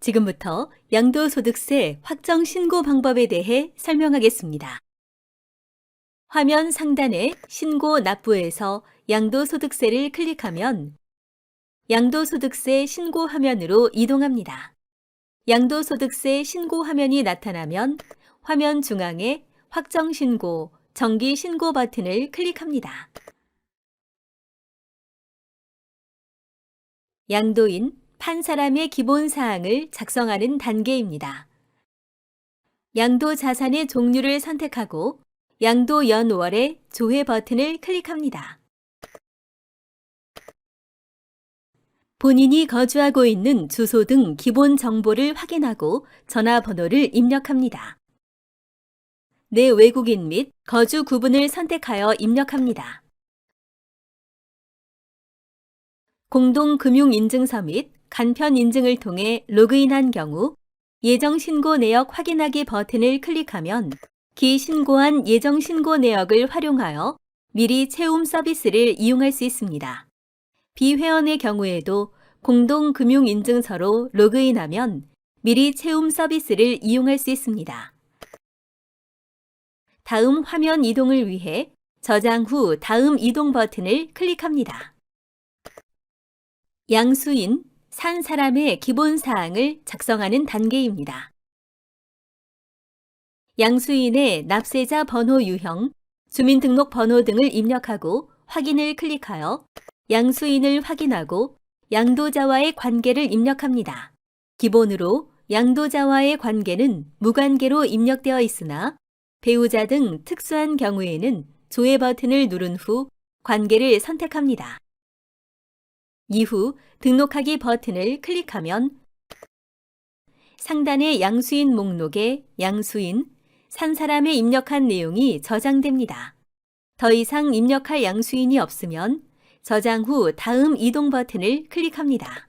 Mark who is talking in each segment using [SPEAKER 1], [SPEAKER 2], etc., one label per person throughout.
[SPEAKER 1] 지금부터 양도소득세 확정 신고 방법에 대해 설명하겠습니다. 화면 상단의 신고 납부에서 양도소득세를 클릭하면 양도소득세 신고 화면으로 이동합니다. 양도소득세 신고 화면이 나타나면 화면 중앙에 확정 신고, 정기 신고 버튼을 클릭합니다. 양도인, 판 사람의 기본 사항을 작성하는 단계입니다. 양도 자산의 종류를 선택하고 양도 연월의 조회 버튼을 클릭합니다. 본인이 거주하고 있는 주소 등 기본 정보를 확인하고 전화번호를 입력합니다. 내 외국인 및 거주 구분을 선택하여 입력합니다. 공동금융인증서 및 간편 인증을 통해 로그인한 경우 예정 신고 내역 확인하기 버튼을 클릭하면 기신고한 예정 신고 내역을 활용하여 미리 채움 서비스를 이용할 수 있습니다. 비회원의 경우에도 공동금융인증서로 로그인하면 미리 채움 서비스를 이용할 수 있습니다. 다음 화면 이동을 위해 저장 후 다음 이동 버튼을 클릭합니다. 양수인, 산 사람의 기본 사항을 작성하는 단계입니다. 양수인의 납세자 번호 유형, 주민등록 번호 등을 입력하고 확인을 클릭하여 양수인을 확인하고 양도자와의 관계를 입력합니다. 기본으로 양도자와의 관계는 무관계로 입력되어 있으나 배우자 등 특수한 경우에는 조회 버튼을 누른 후 관계를 선택합니다. 이후 등록하기 버튼을 클릭하면 상단의 양수인 목록에 양수인, 산 사람의 입력한 내용이 저장됩니다. 더 이상 입력할 양수인이 없으면 저장 후 다음 이동 버튼을 클릭합니다.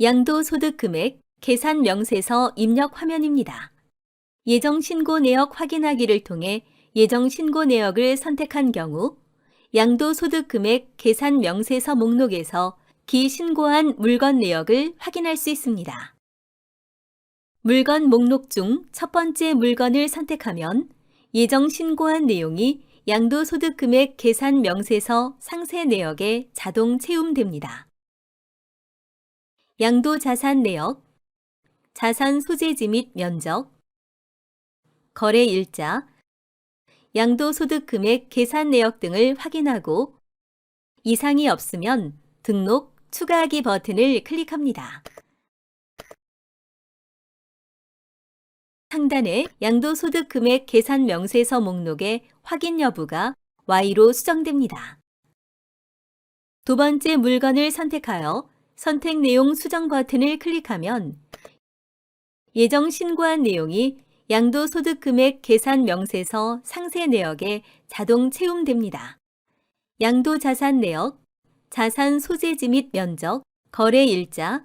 [SPEAKER 1] 양도 소득 금액 계산 명세서 입력 화면입니다. 예정 신고 내역 확인하기를 통해 예정 신고 내역을 선택한 경우 양도소득 금액 계산 명세서 목록에서 기신고한 물건 내역을 확인할 수 있습니다. 물건 목록 중 첫 번째 물건을 선택하면 예정 신고한 내용이 양도소득 금액 계산 명세서 상세 내역에 자동 채움됩니다. 양도자산 내역, 자산 소재지 및 면적, 거래 일자, 양도소득 금액 계산 내역 등을 확인하고 이상이 없으면 등록, 추가하기 버튼을 클릭합니다. 상단의 양도소득 금액 계산 명세서 목록의 확인 여부가 Y로 수정됩니다. 두 번째 물건을 선택하여 선택 내용 수정 버튼을 클릭하면 예정 신고한 내용이 양도 소득 금액 계산 명세서 상세 내역에 자동 채움됩니다. 양도 자산 내역, 자산 소재지 및 면적, 거래 일자,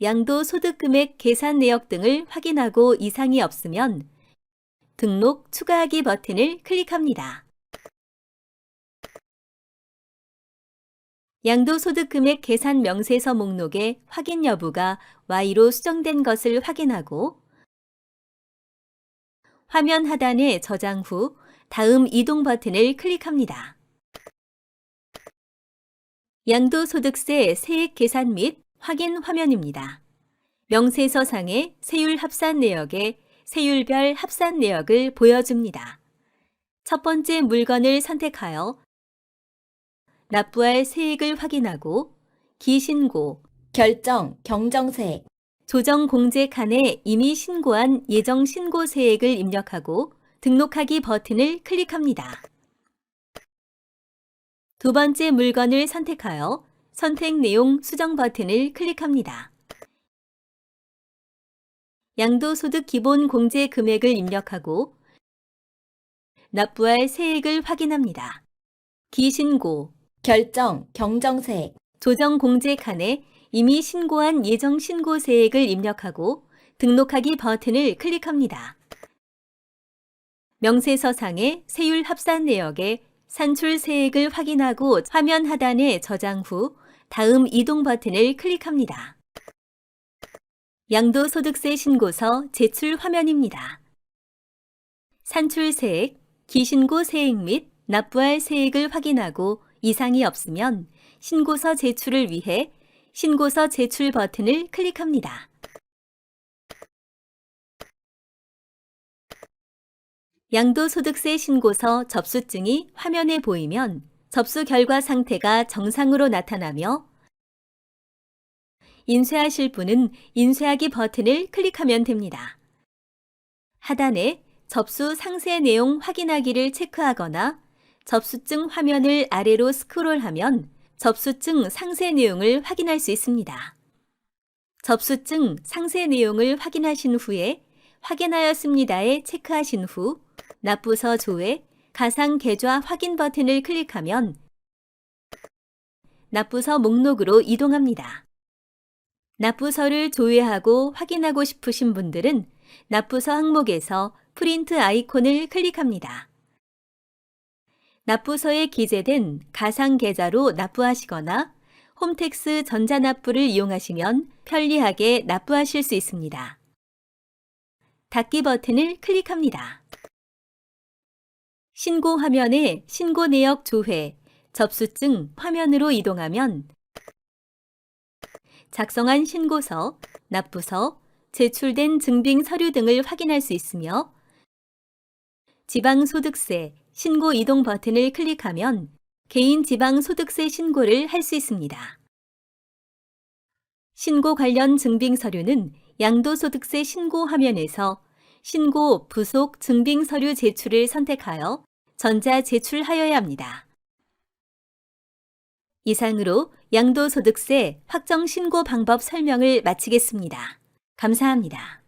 [SPEAKER 1] 양도 소득 금액 계산 내역 등을 확인하고 이상이 없으면 등록 추가하기 버튼을 클릭합니다. 양도소득 금액 계산 명세서 목록의 확인 여부가 Y로 수정된 것을 확인하고 화면 하단에 저장 후 다음 이동 버튼을 클릭합니다. 양도소득세 세액 계산 및 확인 화면입니다. 명세서 상의 세율 합산 내역에 세율별 합산 내역을 보여줍니다. 첫 번째 물건을 선택하여 납부할 세액을 확인하고 기신고,
[SPEAKER 2] 결정, 경정세,
[SPEAKER 1] 조정 공제 칸에 이미 신고한 예정 신고 세액을 입력하고 등록하기 버튼을 클릭합니다. 두 번째 물건을 선택하여 선택 내용 수정 버튼을 클릭합니다. 양도소득 기본 공제 금액을 입력하고 납부할 세액을 확인합니다. 기신고,
[SPEAKER 2] 결정, 경정세,
[SPEAKER 1] 조정 공제 칸에 이미 신고한 예정 신고 세액을 입력하고 등록하기 버튼을 클릭합니다. 명세서상의 세율 합산 내역에 산출 세액을 확인하고 화면 하단에 저장 후 다음 이동 버튼을 클릭합니다. 양도소득세 신고서 제출 화면입니다. 산출 세액, 기신고 세액 및 납부할 세액을 확인하고 이상이 없으면 신고서 제출을 위해 신고서 제출 버튼을 클릭합니다. 양도소득세 신고서 접수증이 화면에 보이면 접수 결과 상태가 정상으로 나타나며 인쇄하실 분은 인쇄하기 버튼을 클릭하면 됩니다. 하단에 접수 상세 내용 확인하기를 체크하거나 접수증 화면을 아래로 스크롤하면 접수증 상세 내용을 확인할 수 있습니다. 접수증 상세 내용을 확인하신 후에 확인하였습니다에 체크하신 후 납부서 조회, 가상 계좌 확인 버튼을 클릭하면 납부서 목록으로 이동합니다. 납부서를 조회하고 확인하고 싶으신 분들은 납부서 항목에서 프린트 아이콘을 클릭합니다. 납부서에 기재된 가상 계좌로 납부하시거나 홈택스 전자납부를 이용하시면 편리하게 납부하실 수 있습니다. 닫기 버튼을 클릭합니다. 신고 화면에 신고 내역 조회, 접수증 화면으로 이동하면 작성한 신고서, 납부서, 제출된 증빙 서류 등을 확인할 수 있으며 지방소득세 신고 이동 버튼을 클릭하면 개인 지방 소득세 신고를 할 수 있습니다. 신고 관련 증빙 서류는 양도소득세 신고 화면에서 신고 부속 증빙 서류 제출을 선택하여 전자 제출하여야 합니다. 이상으로 양도소득세 확정 신고 방법 설명을 마치겠습니다. 감사합니다.